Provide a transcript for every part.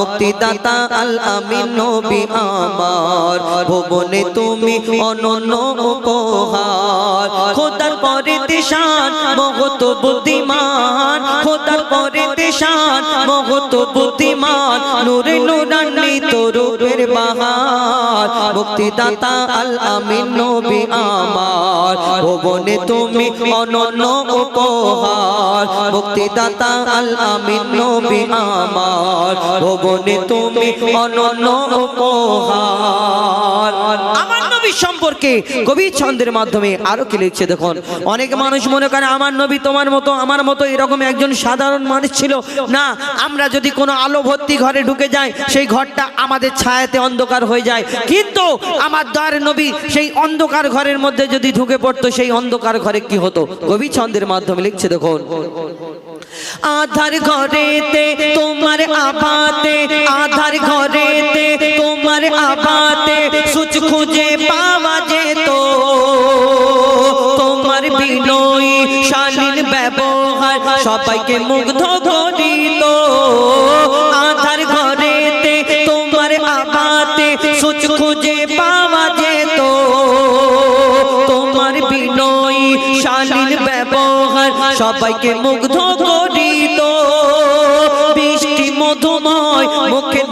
মুক্তিদাতা আল আমিন নবী আমার। ভুবনে তুমি অনন্য উপহার। খোদার পরে দেশান মহত বুদ্ধিমান। খোদার পরে দেশান মহত বুদ্ধিমান। নূরে নুরানি তরুপের বাহার। মুক্তিদাতা আল আমিন নবী আমার। ভুবনে তুমি অনন্য উপহার। মুক্তিদাতা আল আমিন নবী আমার। ভুবনে তুমি অনন্য উপহার। আমার নবী সম্পর্কে কবি ছন্দের মাধ্যমে আরও কি লিখছে দেখুন। অনেক মানুষ মনে করে আমার নবী তোমার মতো, আমার মতো এরকম একজন সাধারণ মানুষ ছিল। না, আমরা যদি কোনো আলো ভর্তি ঘরে ঢুকে যাই, সেই ঘরটা আমাদের ছায়াতে অন্ধকার হয়ে যায়। কিন্তু আমার দয়ার নবী সেই অন্ধকার ঘরের মধ্যে যদি ঢুকে পড়তো, সেই অন্ধকার ঘরে কি হতো? কবি ছন্দের মাধ্যমে লিখছে দেখুন। আধার ঘরেতে তোমার আবাতে, আধার ঘরেতে তোমার আবাতে সুচ খুঁজে পাওয়া যেত। তোমার বিনয়ী, শালীন ব্যবহার সবাইকে মুগ্ধ করিত। আধার ঘরেতে তোমার আবাতে সুচ খুঁজে সবাইকে মুগ্ধ করিত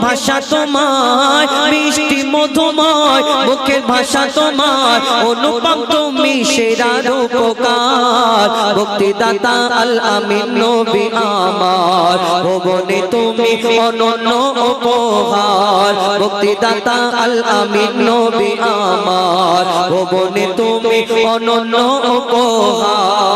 ভাষা তোমার বৃষ্টি মধুময়, মুখের ভাষা তোমার, অনুপম তুমি সেরা রূপকার। ভক্তিদাতা আল আমিন নবী আমার, ভুবনে তুমি অনন্য উপহার। ভক্তিদাতা আল আমিন নবী আমার, ভুবনে তুমি অনন্য উপহার।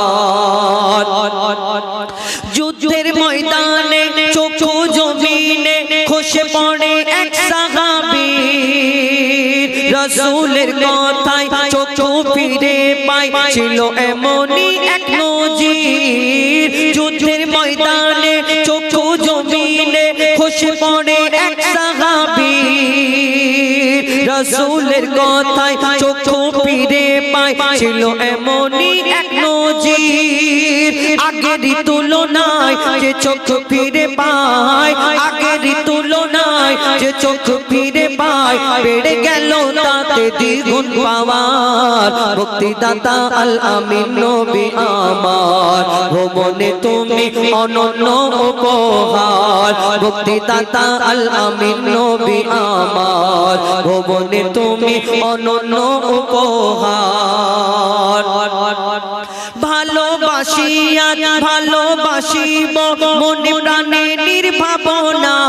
রসুলের কথায় চোখো ফিরে পাই। ছিল এমনই এক নজির। যুদ্ধের ময়দানে চোখো জমিনে খসে পড়ে এক সাহাবী রসুলের কথায় চোখো ফিরে পাই। ছিল এমনই এক নজির। আগেরই তুলনায় যে চোখ ফিরে পায় আগেরই তুলনায় যে চোখ ফিরে পায় বেড়ে গেল তাতে দ্বিগুণ পাওয়ার। মুক্তিদাতা আল আমিন নবী আমার। ভুবনে তুমি অনন্য উপহার। মুক্তিদাতা আল আমিন নবী আমার। ভুবনে তুমি অনন্য উপহার। ভালোবাসিয়া ভালোবাসিব মনে প্রাণে নির্ভাবনায়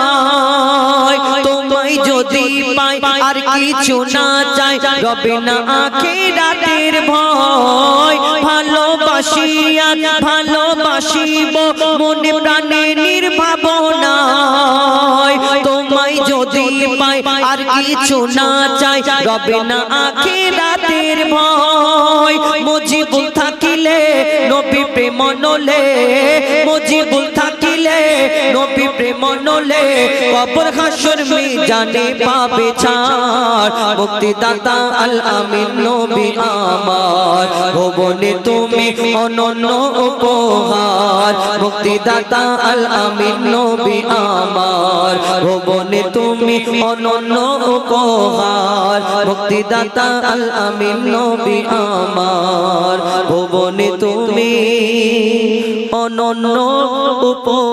আর কিছু না চাই। রবে না আখে রাতের ভয়। ভালোবাসিয়া ভালোবাসিব। মনে প্রাণে নির্ভাবনায়। তোমায় যদি পাই আর কিছু না চাই। রবে না আখে রাতের ভয়। মজিবুল থাকিলে নবী প্রেম নলে মজিবুল থাকিলে নবী প্রেম নলে কবর হাসর মি জানে পাবে ছাড়। মুক্তিদাতা আল আমিন নবী আমার, ভুবনে তুমি অনন্য উপহার। মুক্তিদাতা আল আমিন নবী আমার, ভুবনে তুমি অনন্য উপহার। মুক্তিদাতা আল আমিন নবী আমার, ভুবনে তুমি অনন্য উপহার।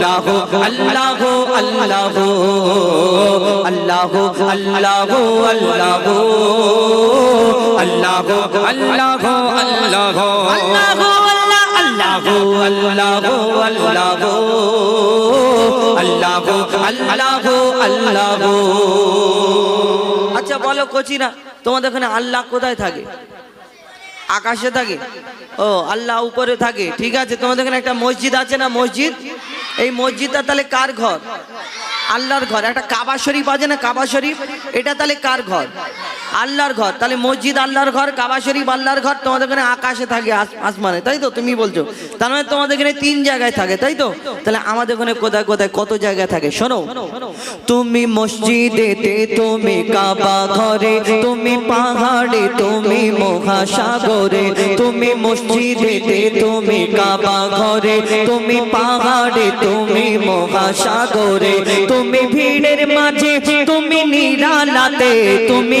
জমিন আসমানেতে যা আছে যেখানে জমিন আসমানেতে যা আছে যেখানে তুমি সবার প্রভু আল্লাহ আল্লাহ আল্লাহ আল্লাহ আল্লাহ আল্লাহ আল্লাহ আল্লাহ আল্লাহ আল্লাহ আল্লাহ আল্লাহ আল্লাহ আল্লাহ আল্লাহ আল্লাহ আল্লাহ আল্লাহ আল্লাহ আচ্ছা বলো কচিরা তোমাদের ওখানে আল্লাহ কোথায় থাকে আকাশে থাকে। ও, আল্লাহ উপরে থাকে। ঠিক আছে, তোমাদের এখানে একটা মসজিদ আছে না মসজিদ? এই মসজিদটা তাহলে কার ঘর? আল্লাহর ঘর। একটা কাবা শরীফ আছে না কাবা শরীফ? এটা তাহলে কার ঘর? আল্লাহর ঘর। তাহলে মসজিদ আল্লাহর ঘর, কাবা শরীফ আল্লাহর ঘর, তোমাদের ওখানে আকাশে থাকে আসমানে, তাই তো? তুমি বলছো। তার মানে তোমাদের এখানে তিন জায়গায় থাকে, তাই তো? তাহলে আমাদের ওখানে কোথায় কোথায় কত জায়গায় থাকে? শোনো। তুমি মসজিদেতে, তুমি কাবা ঘরে, তুমি পাহাড়ে, তুমি মহাসাগরে, তুমি মসজিদেতে, তুমি কাবা ঘরে, তুমি পাহাড়ে, তুমি মহাসাগরে, তুমি ভিড়ের মাঝে, তুমি নিরালাতে, তুমি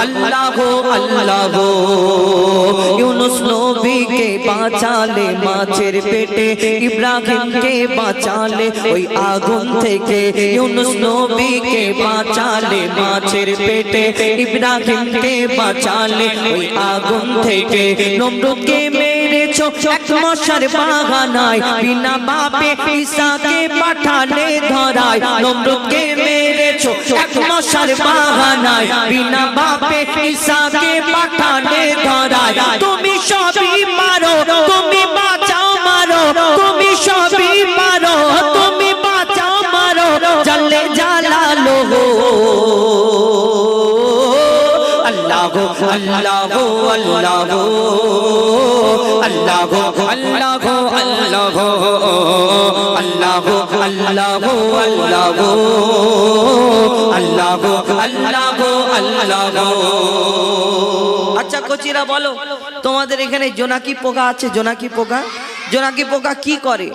আল্লাহ আল্লাহ আল্লাহ ইউনুস নবীকে বাঁচালে মাছের পেটে ইব্রাহিমকে বাঁচালে ওই আগুন থেকে ইউনুস নবীকে বাঁচালে মাছের পেটে ইব্রাহিমকে বাঁচালে ওই আগুন থেকে নমরুদকে এক মশার বাগানায় বিনা বাপে ঈসাকে পাঠালে ধরায়। নমরুদকে মেরেছো এক মশার বাগানায় বিনা বাপে পাঠালে ধরায়। তুমি সবই মারো তুমি আচ্ছা কচিরা বলো তোমাদের এখানে জোনাকি পোকা আছে জোনাকি পোকা জোনাকি পোকা কি করে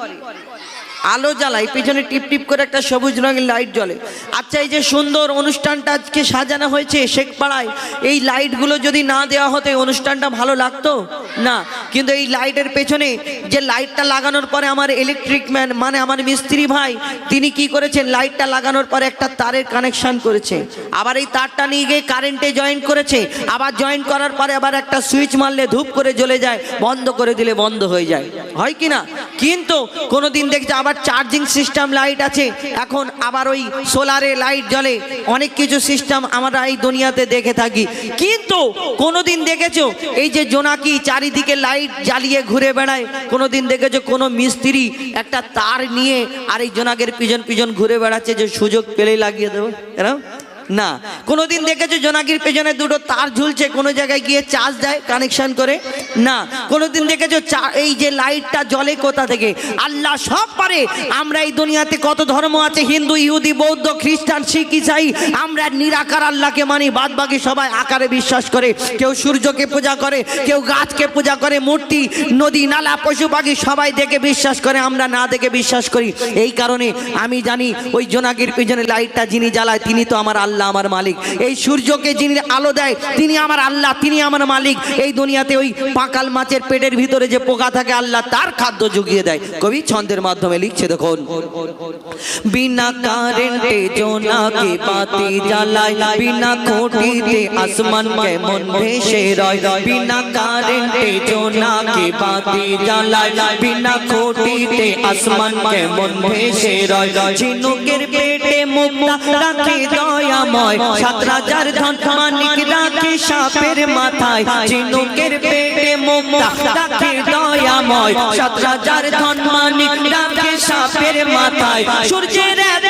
আলো জ্বালায়, পিছনে টিপ টিপ করে একটা সবুজ রঙের লাইট জ্বলে। আচ্ছা এই যে সুন্দর অনুষ্ঠানটা আজকে সাজানো হয়েছে শেখপাড়ায়, এই লাইটগুলো যদি না দেওয়া হতো, এই অনুষ্ঠানটা ভালো লাগতো? না, কিন্তু এই লাইটের পেছনে যে লাইটটা লাগানোর পরে আমার ইলেকট্রিক ম্যান মানে আমার মিস্ত্রি ভাই, তিনি কি করেছেন? লাইটটা লাগানোর পরে একটা তারের কানেকশন করেছে। আবার এই তারটা নিয়ে গিয়ে কারেন্টে জয়েন করেছে। আবার জয়েন করার পরে আবার একটা সুইচ মারলে ধূপ করে জ্বলে যায়, বন্ধ করে দিলে বন্ধ হয়ে যায়। হয় কি না? কিন্তু কোনোদিন দেখছে আবার চার্জিং সিস্টেম লাইট আছে। এখন আবার ওই সোলারে লাইট জ্বলে। অনেক কিছু সিস্টেম আমরা এই দুনিয়াতে দেখে থাকি। কিন্তু কোনোদিন দেখেছ, এই যে জোনাকি চারিদিকে লাইট জ্বালিয়ে ঘুরে বেড়ায়। কোনোদিন দেখেছ, কোনো মিস্ত্রি একটা তার নিয়ে আর এই জোনাকের পিজন পিজন ঘুরে বেড়াচ্ছে যে সুযোগ পেলেই লাগিয়ে দেবো? এরকম না। কোনোদিন দেখেছ জোনাকির পেছনে দুটো তার ঝুলছে, কোনো জায়গায় গিয়ে চার্জ দেয় কানেকশন করে? না। কোনোদিন দেখেছ এই যে লাইটটা জ্বলে কোথা থেকে? আল্লাহ সব পারে। আমরা এই দুনিয়াতে কত ধর্ম আছে, হিন্দু, ইহুদি, বৌদ্ধ, খ্রিস্টান, শিখ, ইসাই, আমরা নিরাকার আল্লাহকে মানি বাদ বাকি সবাই আকারে বিশ্বাস করে। কেউ সূর্যকে পূজা করে, কেউ গাছকে পূজা করে, মূর্তি, নদী, নালা, পশু পাখি সবাই দেখে বিশ্বাস করে, আমরা না দেখে বিশ্বাস করি। এই কারণে আমি জানি ওই জোনাকির পিছনে লাইটটা যিনি জ্বালায়, তিনি তো আমার আল্লাহ আমার মালিক। এই সূর্যকে যিনি আলো দেয়, তিনি আমার আল্লাহ, তিনি আমার মালিক। এই দুনিয়াতে ওই পাকাল মাছের পেটের ভিতরে যে পোকা থাকে, আল্লাহ তার খাদ্য জুগিয়ে দেয়। কবি ছন্দের মাধ্যমে লিখছে, দেখুন। বিনা কারেন্টে জোনাকে বাতি জ্বালায় বিনা খুঁটিতে আসমান কেমন ভেসে রয়। বিনা কারেন্টে জোনাকে বাতি জ্বালায় বিনা খুঁটিতে আসমান কেমন ভেসে রয়। ঝিনুকের পেটে মুক্তা রাখে দয়াময় সাত রাজার ধন মানিক রাখে সাপের মাথায়। ঝিনুকের পেটে মুক্তা রাখে দয়াময়। সাত রাজার ধন মানিক রাখে সাপের মাথায়। সূর্যের এত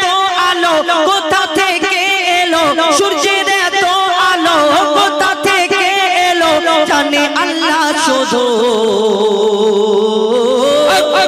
আলো কোথা থেকে এলো? সূর্যের এত আলো কোথা থেকে এলো? জানে আল্লাহ শুধু।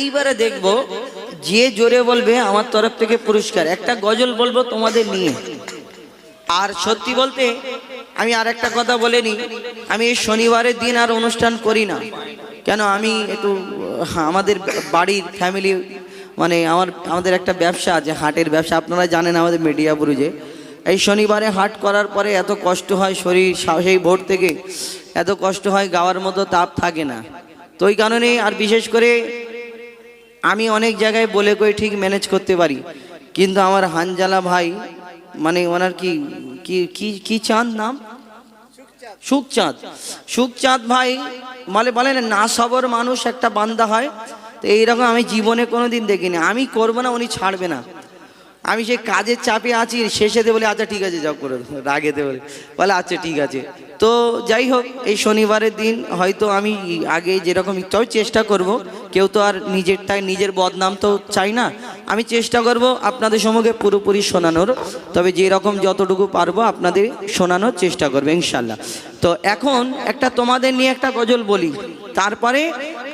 এইবারে দেখব যে জোরে বলবে আমার তরফ থেকে পুরস্কার একটা গজল বলব তোমাদের নিয়ে আর সত্যি বলতে, আমি আর একটা কথা বলে নি আমি শনিবারের দিন আর অনুষ্ঠান করি না। কেন আমি একটু আমাদের বাড়ির ফ্যামিলি মানে আমার, আমাদের একটা ব্যবসা আছে, হাটের ব্যবসা, আপনারা জানেন আমাদের মিডিয়াপুরে যে এই শনিবারে হাট করার পরে এত কষ্ট হয় শরীর, সেই ভোর থেকে এত কষ্ট হয়, গাওয়ার মতো তাপ থাকে না। তো ওই কারণে, আর বিশেষ করে আমি অনেক জায়গায় বলে কই ঠিক ম্যানেজ করতে পারি। কিন্তু আমার হানজালা ভাই মানে ওনার কি কি চাঁদ নাম? সুখচাঁদ। সুখচাঁদ ভাই মানে বলে না, সবর মানুষ একটা বান্দা হয়। তো এইরকম আমি জীবনে কোনোদিন দেখিনি। আমি করব না, উনি ছাড়বে না। আমি সেই কাজের চাপে আছি, শেষেতে বলে আচ্ছা ঠিক আছে, যাও, করে। রাগেতে বলে বলে আচ্ছা ঠিক আছে। তো যাই হোক, এই শনিবারের দিন হয়তো আমি আগে যেরকম, তবে চেষ্টা করব। কেউ তো আর নিজেরটাই, নিজের বদনাম তো চাই না। আমি চেষ্টা করব আপনাদের সম্মুখে পুরোপুরি শোনানোর। তবে যেরকম যতটুকু পারব আপনাদের শোনানোর চেষ্টা করব ইনশাল্লাহ তো এখন একটা তোমাদের নিয়ে একটা গজল বলি। তারপরে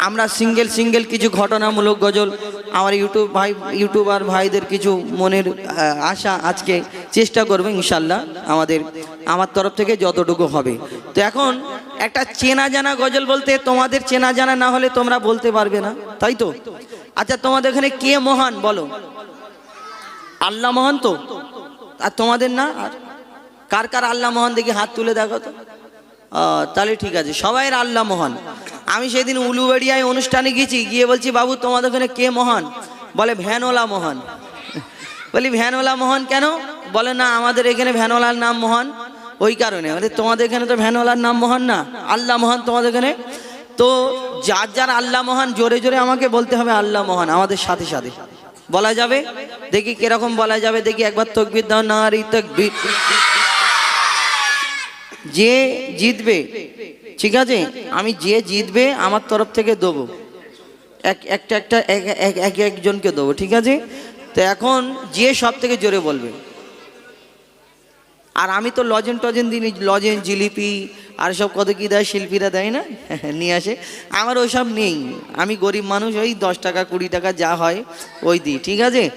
আমরা সিঙ্গেল সিঙ্গেল কিছু ঘটনামূলক গজল, আমার ইউটিউব ভাই, ইউটিউবার ভাইদের কিছু মনের আশা আজকে চেষ্টা করব ইনশাল্লাহ আমাদের, আমার তরফ থেকে যতটুকু হবে। তো এখন একটা চেনা জানা গজল বলতে তোমাদের চেনা জানা না হলে তোমরা বলতে পারবে না, তাই তো? আচ্ছা তোমাদের এখানে কে মহান বলো? আল্লাহ মহান তো? আর তোমাদের না? আর কার কার আল্লাহ মহান দেখি হাত তুলে দেখো তো? তাহলে ঠিক আছে সবাই আল্লাহ মহান। আমি সেদিন উলুবেড়িয়ায় অনুষ্ঠানে গেছি গিয়ে বলছি, বাবু, তোমাদের ওখানে কে মহান? বলে ভ্যানওয়ালা মহান। বলি ভ্যানওয়ালা মহান কেন? বলে, না, আমাদের এখানে ভ্যানওয়ালার নাম মহান। ওই কারণে। তোমাদের এখানে তো ভ্যানওয়ালার নাম মহান না? আল্লাহ মহান তোমাদের এখানে? তো যার যার আল্লাহ মহান, জোরে জোরে আমাকে বলতে হবে আল্লাহ মহান, আমাদের সাথে সাথে। বলা যাবে? দেখি কীরকম বলা যাবে, দেখি একবার তকবির দাও, নারী তকবির। যে জিতবে, ঠিক আছে? আমি যে জিতবে, আমার তরফ থেকে দেবো। এক, একটা একটা, এক- এক- এক, একজনকে দেবো, ঠিক আছে? তো এখন যে সব থেকে জোরে বলবে। আর আমি তো লজেন টজেন দিই লজেন, জিলিপি আর সব কত কী দেয়, শিল্পীরা দেয় না? নিয়ে আসে। আমার ওইসব নেই। আমি গরিব মানুষ, ওই দশ টাকা, কুড়ি টাকা যা হয়, ওই দিই, ঠিক আছে?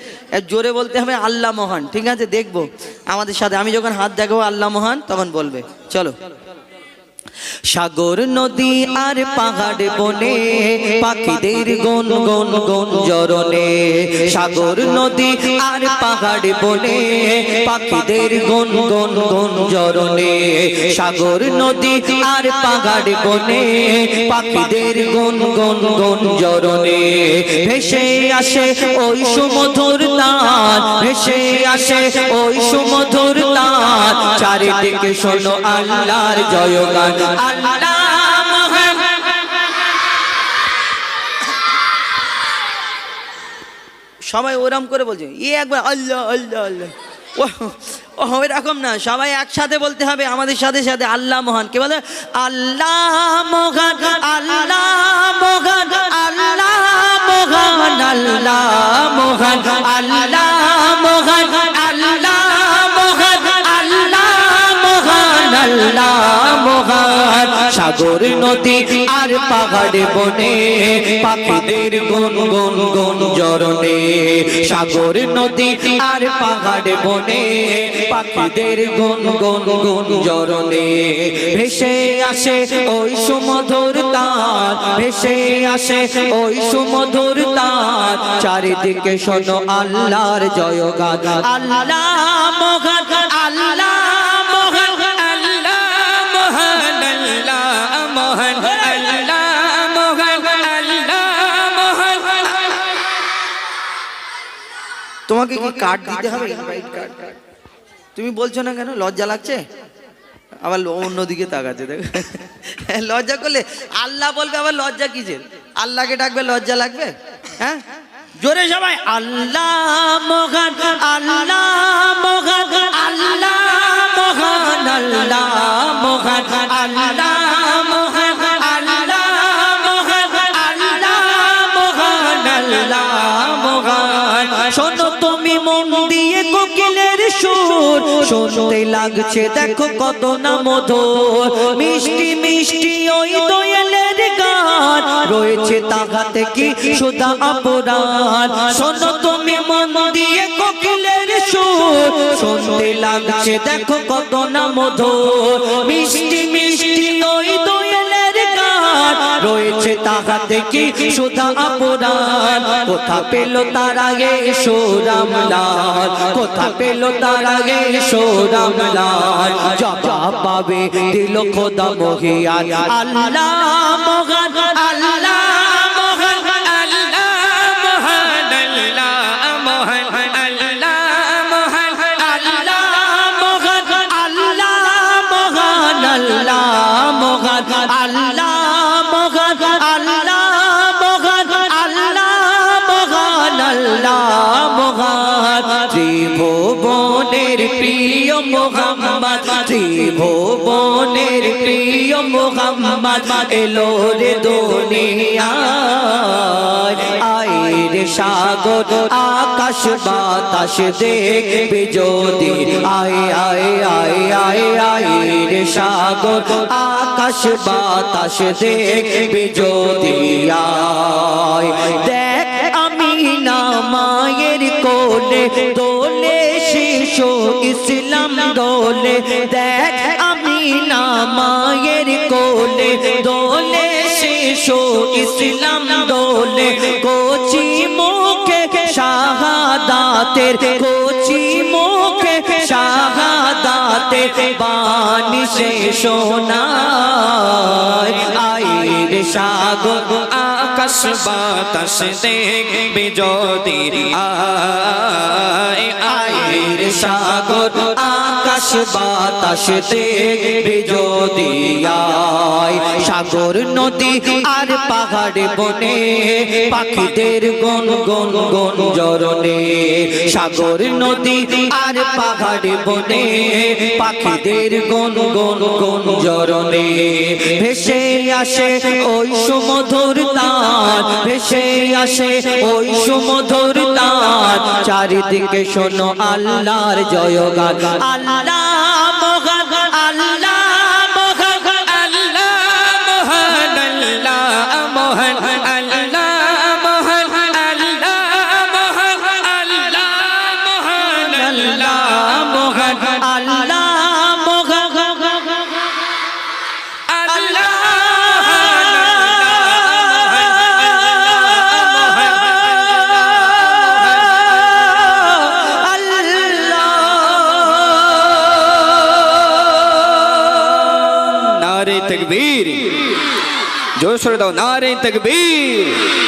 জোরে বলতে হবে আল্লাহ মহান, ঠিক আছে? দেখব। আমাদের সাথে, আমি যখন হাত দেখাবো আল্লাহ মহান, তখন বলবে। চলো। সাগর, নদী আর পাহাড় বনে পাখিদের গন গন গন জরনে সাগর, নদী আর পাহাড় বনে পাখিদের গন গন গন জরনে সাগর, নদী আর পাহাড় বনে পাখিদের গন গন গন জরনে ভেসে আসে ওই সুমধুর তার ভেসে আসে ওই সুমধুর তার চারিদিকে শোনো আল্লাহর জয়গান। আল্লাহ সবাই ওরম করে বলছে ই একবার আল্লাহ আল্লাহ আল্লাহ। ও এরকম না, সবাই একসাথে বলতে হবে, আমাদের সাথে সাথে আল্লাহ মহান। কে বলে? আল্লাহ মহান আল্লাহ মহান আল্লাহ মহান আল্লাহ মহান আল্লাহ মহান। মহান। সাগর, নদী আর পাহাড়ে বনে পাখিদের গুন গুন গুন জরনে সাগর, নদী আর পাহাড়ে বনে পাখিদের গুন গুন গুন জরনে ভেসে আসে ওই সুমধুর তার, ভেসে আসে ওই সুমধুর তার। চারিদিকে শোনো আল্লাহর জয়গান। আল্লাহ মহান, আল্লাহ তোমাকে কি কার্ড দিতে হবে? ইনভাইট কার্ড তুমি বলছো না কেন? লজ্জা লাগছে? আবার অন্যদিকে তাকাচ্ছে দেখো। লজ্জা করলে আল্লাহ বলবে আবার লজ্জা কিসের? আল্লাহকে ডাকবে লজ্জা লাগবে? হ্যাঁ? জোরে সবাই আল্লাহ মহান আল্লাহ মহান আল্লাহ মহান আল্লাহ মহান আল্লাহ শুনতে লাগছে, দেখো কত না মধুর। মিষ্টি মিষ্টি ওই দোয়েলের গান। রয়েছে তাহাতে কি সুধা অপরাধ। শোনো তুমি মন দিয়ে কোকিলের সুর। শুনতে লাগছে, দেখো কত না মধুর। মিষ্টি মিষ্টি ওই দোয়েলের গান। রয়েছে তাহাতে কি সুধা অপরাধ। কোথা পেল তার আগে সোরাম লাল কোথা পেল তার আগে সোরাম লাল জবাব পাবে, দিল খোদা মহিয়ান আল্লাহ মহান আল্লাহ মহান। প্রিয় মোহাম্মদ এলো রে সাগর, আকাশ বাতাস দেখবে যদি। আয় আয় আয় আয় আয় রে সাগর, আকাশ বাতাস দেখবে যদি। আয়। দেখ আমি না মায়ের কোলে দোলে শিশু ইসলাম দোলে, দেখ আমি না মায়ের কোলে। দোলে শেষো ইসলাম দোলে, কোচি মুখে শাহাদাতের কোচি শাহাদাতের বাণী সে শোনায় আইর সাগর আকাশ বাতাস দেখবে যদি আয় আইর সাগর আকাশ বাতাস দেখবে যদি সাগর নদী আর পাহাড় বনে পাখিদের গন গন গন জরনে সাগর নদী আর পাহাড় বনে পাখিদের গন গন গন জরনে ভেসে আসে ওই সুমধুর তার, ভেসে আসে ওই সুমধুর তার চারিদিকে শোনো আল্লাহর জয়গান। আল্লাহ সরে দাও নারে তকবীর